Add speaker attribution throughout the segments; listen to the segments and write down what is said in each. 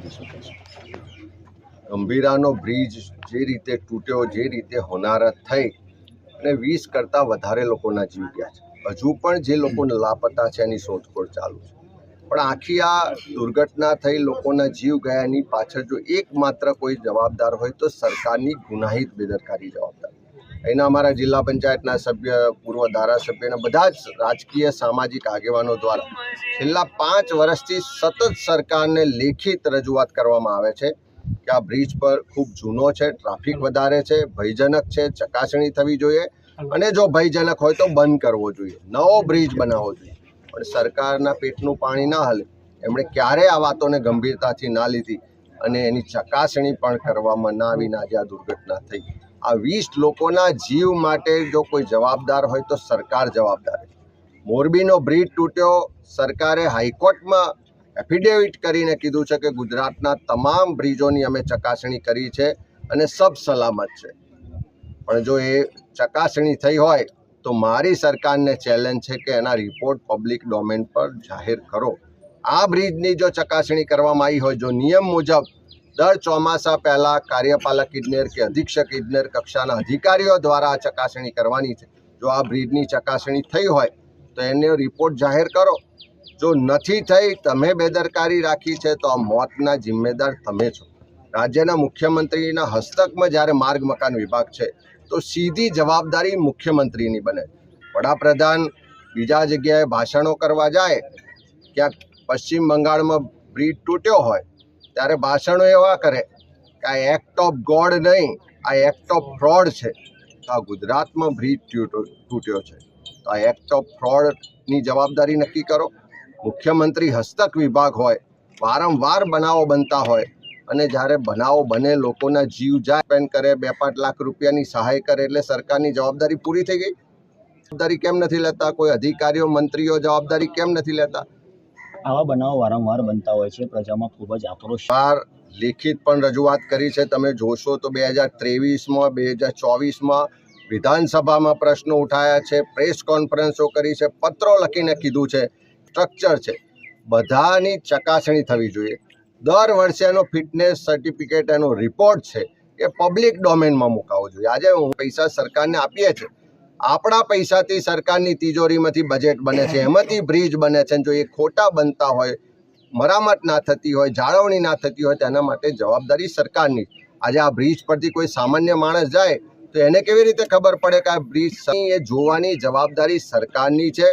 Speaker 1: થઈ જશે ગંભીરાનો બ્રિજ જે રીતે તૂટ્યો, જે રીતે હોનારત થઈ અને વીસ કરતાં વધારે લોકોના જીવ ગયા છે. હજુ પણ જે લોકોને લાપતા છે એની શોધખોળ ચાલુ છે. પણ આખી આ દુર્ઘટના થઈ, લોકોના જીવ ગયાની પાછળ જો એકમાત્ર કોઈ જવાબદાર હોય તો સરકારની ગુનાહિત બેદરકારી જવાબદાર એના અમારા જિલ્લા પંચાયતના સભ્ય, પૂર્વ ધારાસભ્યના બધા જ રાજકીય સામાજિક આગેવાનો દ્વારા છેલ્લા પાંચ વર્ષથી સતત સરકારને લેખિત રજૂઆત કરવામાં આવે છે કે આ બ્રિજ પર ખૂબ જૂનો છે, ટ્રાફિક વધારે છે, ભયજનક છે, ચકાસણી થવી જોઈએ અને જો ભયજનક હોય તો બંધ કરવો જોઈએ, નવો બ્રિજ બનાવવો જોઈએ. પણ સરકારના પેટનું પાણી ના હલે, એમણે ક્યારે આ વાતોને ગંભીરતાથી ના લીધી અને એની ચકાસણી પણ કરવામાં ના આવીને આજે આ દુર્ઘટના થઈ. આ વીસ લોકોના જીવ માટે જો કોઈ જવાબદાર હોય તો સરકાર જવાબદાર મોરબીનો બ્રિજ તૂટ્યો, સરકારે હાઈકોર્ટમાં એફિડેવિટ કરીને કીધું છે કે ગુજરાતના તમામ બ્રિજોની અમે ચકાસણી કરી છે અને સબ સલામત છે. પણ જો એ ચકાસણી થઈ હોય તો મારી સરકારને ચેલેન્જ છે કે એના રિપોર્ટ પબ્લિક ડોમેન પર જાહેર કરો. આ બ્રિજની જો ચકાસણી કરવામાં આવી હોય, જો નિયમ મુજબ દર ચોમાસા પહેલાં કાર્યપાલક ઇજનેર કે અધિક્ષક ઇજનેર કક્ષાના અધિકારીઓ દ્વારા ચકાસણી કરવાની છે. જો આ બ્રિજની ચકાસણી થઈ હોય, તો એનો રિપોર્ટ જાહેર કરો. જો નથી થઈ, તમે બેદરકારી રાખી છે, તો આ મોતના જિમ્મેદાર તમે છો. રાજ્યના મુખ્યમંત્રીના હસ્તકમાં જ્યારે માર્ગ મકાન વિભાગ છે, તો સીધી જવાબદારી મુખ્યમંત્રીની બને. વડાપ્રધાન બીજા જગ્યાએ ભાષણો કરવા જાય, ક્યાંક પશ્ચિમ બંગાળમાં બ્રિજ તૂટ્યો હોય ત્યારે ભાષણો એવા કરે કે આ એક્ટ ઓફ ગોડ નહીં, આ એક્ટ ઓફ ફ્રોડ છે. તો આ ગુજરાતમાં બ્રિજ તૂટ્યો છે. તો આ એક્ટ ઓફ ફ્રોડની જવાબદારી નક્કી કરો. મુખ્યમંત્રી હસ્તક વિભાગ હોય, વારંવાર બનાવો બનતા હોય, અને જ્યારે બનાવો બને, લોકોના જીવ જાય પેન કરે બે પાંચ લાખ રૂપિયાની સહાય કરે, એટલે સરકારની જવાબદારી પૂરી થઈ ગઈ. જવાબદારી કેમ નથી લેતા? કોઈ અધિકારીઓ, મંત્રીઓ જવાબદારી કેમ નથી લેતા?
Speaker 2: આવા બનાવો વારંવાર બનતા હોય છે. પ્રજામાં ખૂબ જ આક્રોશ
Speaker 1: લેખિત પણ રજૂઆત કરી છે. તમે જોશો તો બે હજાર ત્રેવીસમાં, બે હજાર ચોવીસમાં વિધાનસભામાં પ્રશ્નો ઉઠાયા છે. પ્રેસ કોન્ફરન્સો કરી છે. પત્રો લખીને કીધું છે. સ્ટ્રક્ચર છે. બધાની ચકાસણી થવી જોઈએ. દર વર્ષે એનો ફિટનેસ સર્ટિફિકેટ, એનો રિપોર્ટ છે એ પબ્લિક ડોમેનમાં મુકાવવો જોઈએ. આજે હું પૈસા સરકારને આપીએ છીએ. આપણા પૈસાથી સરકારની તિજોરીમાંથી બજેટ બને છે, એમાંથી બ્રિજ બને છે જો એ ખોટા બનતા હોય, મરામત ના થતી હોય, જાળવણી ના થતી હોય તેના માટે જવાબદારી સરકારની. આજે આ બ્રિજ પરથી કોઈ સામાન્ય માણસ જાય, તો એને કેવી રીતે ખબર પડે કે આ બ્રિજ એ જોવાની જવાબદારી સરકારની છે?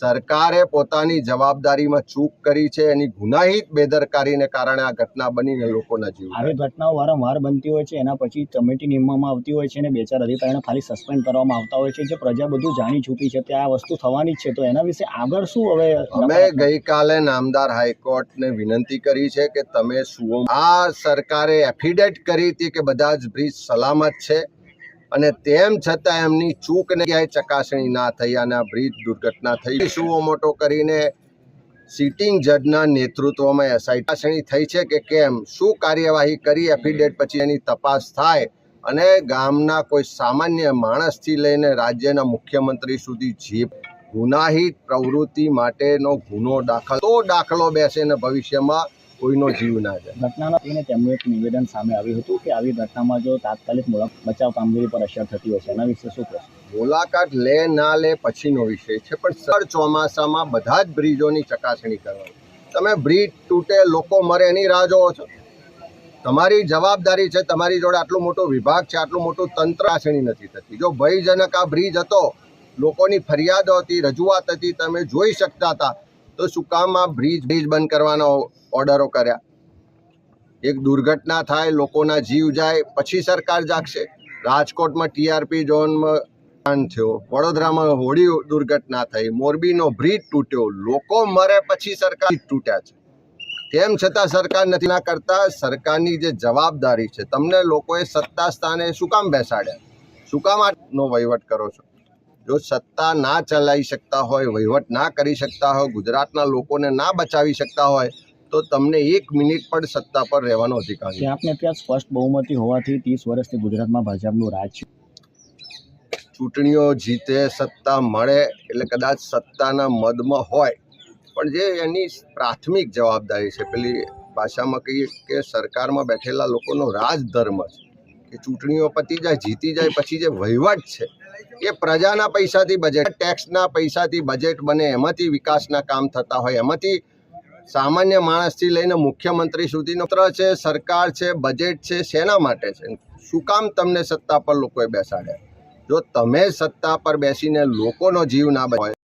Speaker 1: સરકારે પોતાની જવાબદારીમાં ચૂક કરી છે એની ગુનાહિત બેદરકારીને કારણે આ ઘટના બનીને લોકોના જીવ.
Speaker 2: આવી ઘટનાઓ વારંવાર બનતી હોય છે એના પછી કમિટી નિમવામાં આવતી હોય છે અને બે ચાર અધિકારીને ખાલી સસ્પેન્ડ કરવામાં આવતા હોય છે જે પ્રજા બધું જાણી ચૂકી છે કે આ વસ્તુ થવાની જ છે. તો એના વિશે આગળ શું હવે
Speaker 1: અમે ગઈકાલે નામદાર હાઈકોર્ટને વિનંતી કરી છે કે તમે સુઓ. આ સરકારે એફિડેટ કરી હતી કે બધા જ બ્રિજ સલામત છે. અને તેમ છતાં એમની ચૂકને ક્યાંય ચકાસણી ના થઈ અને બ્રિજ દુર્ઘટના થઈ. સુઓ મોટો કરીને સિટિંગ જજના નેતૃત્વમાં એસઆઈ ચકાસણી થઈ છે કે કેમ? શું કાર્યવાહી કરી? એફિડેટ પછી એની તપાસ થાય. અને ગામના કોઈ સામાન્ય માણસથી લઈને રાજ્યના મુખ્યમંત્રી સુધી જીપ ગુનાહિત પ્રવૃત્તિ માટેનો ગુનો દાખલ. તો દાખલો બેસે ને ભવિષ્યમાં કોઈનો જીવ ના જાય.
Speaker 2: ઘટનાના લઈને તેમનું એક નિવેદન સામે આવ્યું હતું કે આવી ઘટનામાં જો તાત્કાલિક બચાવ કામગીરી પર અસર થતી હોય છે એના વિશે શું કહેશો
Speaker 1: મુલાકાત લે ના લે પછીનો વિષય છે પણ સર ચોમાસામાં બધા જ બ્રિજોની ચકાસણી કરવાની. તમે બ્રિજ તૂટે લોકો મરે એની રાહ જોવો છો. તમારી જવાબદારી છે તમારી જોડે આટલું મોટો વિભાગ છે આટલું મોટું તંત્ર ચકાસણી નથી થતી. જો ભયજનક આ બ્રિજ હતો લોકોની ફરિયાદો હતી રજૂઆત હતી તમે જોઈ શકતા હતા. તો શું કામ આ બ્રિજ બ્રિજ બંધ કરવાના ઓર્ડરો કર્યા? એક દુર્ઘટના થાય, લોકોના જીવ જાય, પછી સરકાર જાગશે. રાજકોટમાં ટીઆરપી ઝોનમાં નુકસાન થયો. વડોદરામાં હોળી દુર્ઘટના થઈ. મોરબીનો બ્રિજ તૂટ્યો. લોકો મરે પછી સરકાર તૂટ્યા છે. તેમ છતાં સરકાર નથી ના કરતા. સરકારની જે જવાબદારી છે, તમને લોકોએ સત્તા સ્થાને શું કામ બેસાડ્યા? શું કામ આનો વહીવટ કરો છો? જો સત્તા ના ચલાવી શકતા હોય વહીવટ ના કરી શકતા હોય ગુજરાતના લોકોને ના બચાવી શકતા હોય તો તમને એક મિનિટ પણ સત્તા પર રહેવાનો અધિકાર
Speaker 2: છે. આપને ત્યાં સ્પષ્ટ બહુમતી હોવાથી ત્રીસ વર્ષથી ગુજરાતમાં ભાજપનું રાજ છે.
Speaker 1: ચૂંટણીઓ જીતે સત્તા મળે એટલે કદાચ સત્તાના મદમાં હોય. પણ જે એની પ્રાથમિક જવાબદારી છે પેલી ભાષામાં કહીએ કે સરકારમાં બેઠેલા લોકોનો રાજધર્મ છે. કે ચૂંટણીઓ પતી જાય, જીતી જાય, પછી જે વહીવટ છે, એ પ્રજાના પૈસાથી બજેટ, ટેક્સના પૈસાથી બજેટ બને, એમાંથી વિકાસના કામ થતા હોય, એમાંથી સામાન્ય માણસથી લઈને મુખ્યમંત્રી સુધીનો પત્ર છે, સરકાર છે, બજેટ છે, શેના માટે છે? શું કામ તમને સત્તા પર લોકોએ બેસાડ્યા? જો તમે સત્તા પર બેસીને લોકોનો જીવ ના બચાવો